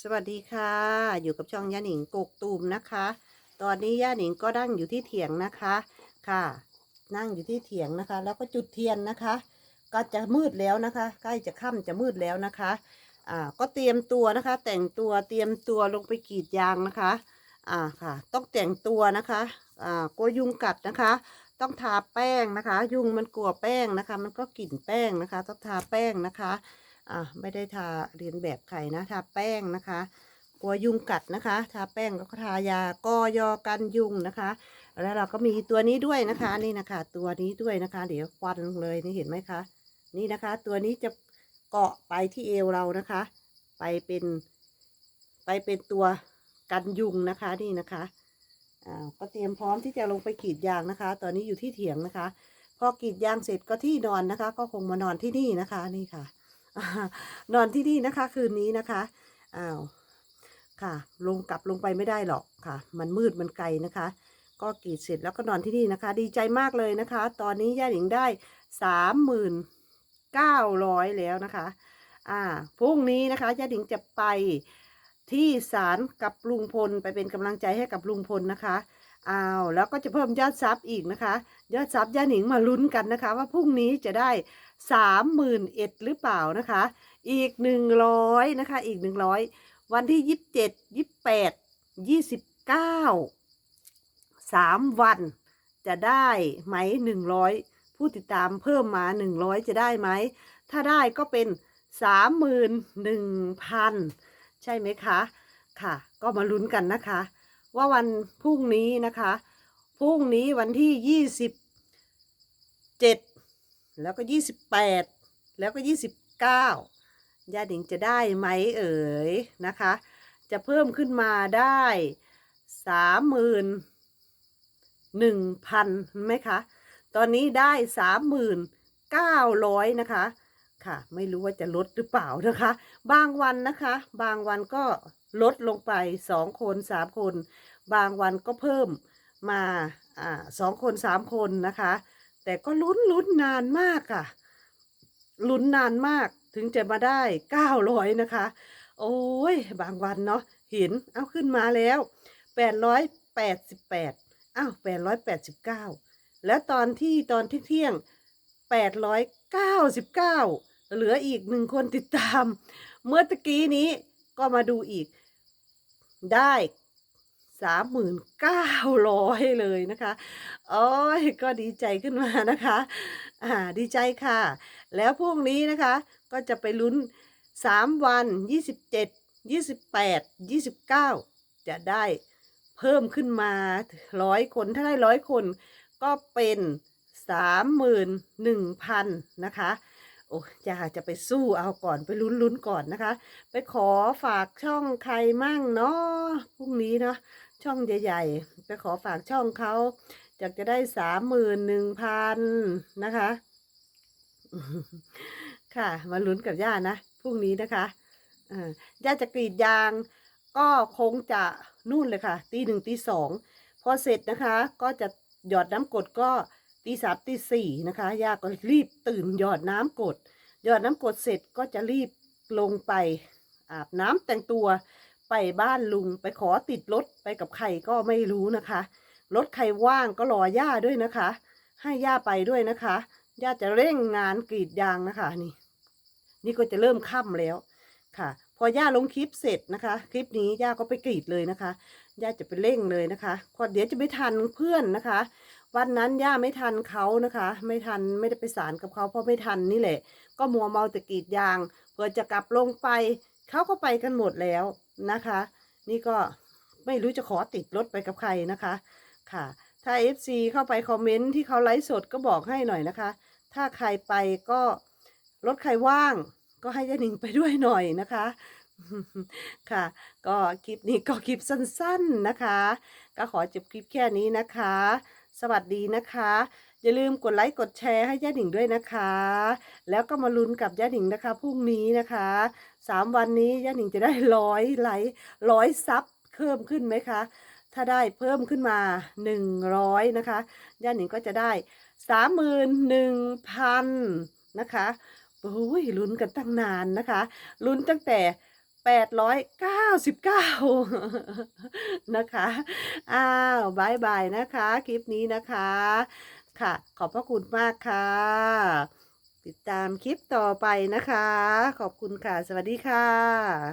สวัสดีค่ะ อยู่กับช่องย่าหนิงกกตูมนะคะ ตอนนี้ย่าหนิงก็นั่งอยู่ที่เถียงนะคะค่ะ นั่งอยู่ที่เถียงนะคะ แล้วก็จุดเทียนนะคะ ก็จะมืดแล้วนะคะ ใกล้จะค่ำจะมืดแล้วนะคะอ่าก็เตรียมตัวนะคะ แต่งตัวเตรียมตัวลงไปกรีดยางนะคะอ่าค่ะ ต้องแต่งตัวนะคะอ่ากลัวยุงกัดนะคะ ต้องทาแป้งนะคะ ยุงมันกลัวแป้งนะคะ มันก็กลิ่นแป้งนะคะ ต้องทาแป้งนะคะ อะไม่ได้ทาเรียนแบบใครนะทาแป้งนะคะ กลัวยุงกัดนะคะ ทาแป้งแล้วก็ทายากอยอกันยุงนะคะ แล้วเราก็มีตัวนี้ด้วยนะคะนี่นะคะ ตัวนี้ด้วยนะคะ เดี๋ยวควันเลยนี่เห็นไหมคะ นี่นะคะ ตัวนี้จะเกาะไปที่เอวเรานะคะ ไปเป็น ไปเป็นตัวกันยุงนะคะนี่นะคะอ่าก็เตรียมพร้อมที่จะลงไปกรีดยางนะคะ ตอนนี้อยู่ที่เถียงนะคะ พอกรีดยางเสร็จก็ที่นอนนะคะ ก็คงมานอนที่นี่นะคะนี่ค่ะ นอนที่นี่นะคะ คืนนี้นะคะอ้าวค่ะ ลงกลับลงไปไม่ได้หรอกค่ะ มันมืดมันไกลนะคะ ก็กรีดเสร็จแล้วก็นอนที่นี่นะคะ ดีใจมากเลยนะคะ ตอนนี้ย่าหนิงได้สามหมื่นเก้าร้อยแล้วนะคะ อ่าพรุ่งนี้นะคะย่าหนิงจะไปที่ศาลกับลุงพลไปเป็นกำลังใจให้กับลุงพลนะคะ อ้าวแล้วก็จะเพิ่มยอดซับอีกนะคะ ยอดซับย่าหนิงมาลุ้นกันนะคะ ว่าพรุ่งนี้จะได้สามหมื่นเอ็ดหรือเปล่านะคะ อีกหนึ่งร้อยนะคะอีกหนึ่งร้อยวันที่ยี่สิบเจ็ดยี่สิบแปดยี่สิบเก้าสามวันจะได้ไหมหนึ่งร้อยผู้ติดตามเพิ่มมาหนึ่งร้อยจะได้ไหม ถ้าได้ก็เป็นสามหมื่นหนึ่งพันใช่ไหมคะ ค่ะ ก็มาลุ้นกันนะคะ ว่าวันพรุ่งนี้นะคะ พรุ่งนี้วันที่ยี่สิบเจ็ดแล้วก็ยี่สิบแปดแล้วก็ยี่สิบเก้าญาติหญิงจะได้ไหมเอ่ยนะคะ จะเพิ่มขึ้นมาได้สามหมื่นหนึ่งพันไหมคะ ตอนนี้ได้สามหมื่นเก้าร้อยนะคะ ค่ะ ไม่รู้ว่าจะลดหรือเปล่านะคะ บางวันนะคะ บางวันก็ลดลงไปสองคนสามคน บางวันก็เพิ่มมาอ่าสองคนสามคนนะคะ แต่ก็ลุ้นลุ้นนานมากค่ะ ลุ้นนานมากถึงจะมาได้เก้าร้อยนะคะ โอ้ย บางวันเนาะเห็นเอาขึ้นมาแล้วแปดร้อยแปดสิบแปดอ้าวแปดร้อยแปดสิบเก้าแล้วตอนที่ตอนเที่ยงแปดร้อยเก้าสิบเก้า เหลืออีกหนึ่งคนติดตาม เมื่อตะกี้นี้ก็มาดูอีกได้สามหมื่นเก้าร้อยเลยนะคะโอ้ยก็ดีใจขึ้นมานะคะ อ่าดีใจค่ะ แล้วพรุ่งนี้นะคะ ก็จะไปลุ้นสามวันยี่สิบเจ็ดยี่สิบแปดยี่สิบเก้าจะได้เพิ่มขึ้นมาร้อยคนถ้าได้ร้อยคน ก็เป็นสามหมื่นหนึ่งพันนะคะ โอ้จะจะไปสู้เอาก่อนไปลุ้นลุ้นก่อนนะคะ ไปขอฝากช่องใครมั่งเนาะพรุ่งนี้เนาะช่องใหญ่ๆ ไปขอฝากช่องเขาอยากจะได้สามหมื่นหนึ่งพันนะคะ ค่ะ มาลุ้นกับย่านะพรุ่งนี้นะคะอ่าย่าจะกรีดยาง ก็คงจะนู่นเลยค่ะ ตีหนึ่งตีสองพอเสร็จนะคะ ก็จะหยอดน้ำกดก็ ตีสามตีสี่นะคะย่าก็รีบตื่นหยอดน้ำกดหยอดน้ำกดเสร็จก็จะรีบลงไปอาบน้ำแต่งตัวไปบ้านลุงไปขอติดรถไปกับใครก็ไม่รู้นะคะรถใครว่างก็รอย่าด้วยนะคะ ให้ย่าไปด้วยนะคะย่าจะเร่งงานกรีดยางนะคะนี่ นี่ก็จะเริ่มค่ำแล้วค่ะ พอย่าลงคลิปเสร็จนะคะ คลิปนี้ย่าก็ไปกรีดเลยนะคะย่าจะไปเร่งเลยนะคะเพราะเดี๋ยวจะไม่ทันเพื่อนนะคะ วันนั้นย่าไม่ทันเขานะคะ ไม่ทันไม่ได้ไปสารกับเขาเพราะไม่ทันนี่แหละ ก็มัวเมาแต่กรีดยางเพื่อจะกลับลงไปเขาก็ไปกันหมดแล้วนะคะ นี่ก็ไม่รู้จะขอติดรถไปกับใครนะคะค่ะ ถ้า FC เข้าไปคอมเมนต์ที่เขาไลฟ์สดก็บอกให้หน่อยนะคะ ถ้าใครไปก็รถใครว่าง ก็ให้ยาหนิงไปด้วยหน่อยนะคะค่ะ ก็คลิปนี้ก็คลิปสั้นๆนะคะ ก็ขอจบคลิปแค่นี้นะคะ สวัสดีนะคะ อย่าลืมกดไลค์กดแชร์ให้ย่าหนิงด้วยนะคะ แล้วก็มาลุ้นกับย่าหนิงนะคะพรุ่งนี้นะคะสามวันนี้ย่าหนิงจะได้ร้อยไลค์ร้อยซับเพิ่มขึ้นไหมคะ ถ้าได้เพิ่มขึ้นมาหนึ่งร้อยนะคะย่าหนิงก็จะได้สามหมื่นหนึ่งพันนะคะโอ้ยลุ้นกันตั้งนานนะคะ ลุ้นตั้งแต่ 899 นะคะ อ้าวบายบายนะคะ คลิปนี้นะคะ ค่ะ ขอบพระคุณมากค่ะ ติดตามคลิปต่อไปนะคะ ขอบคุณค่ะ สวัสดีค่ะ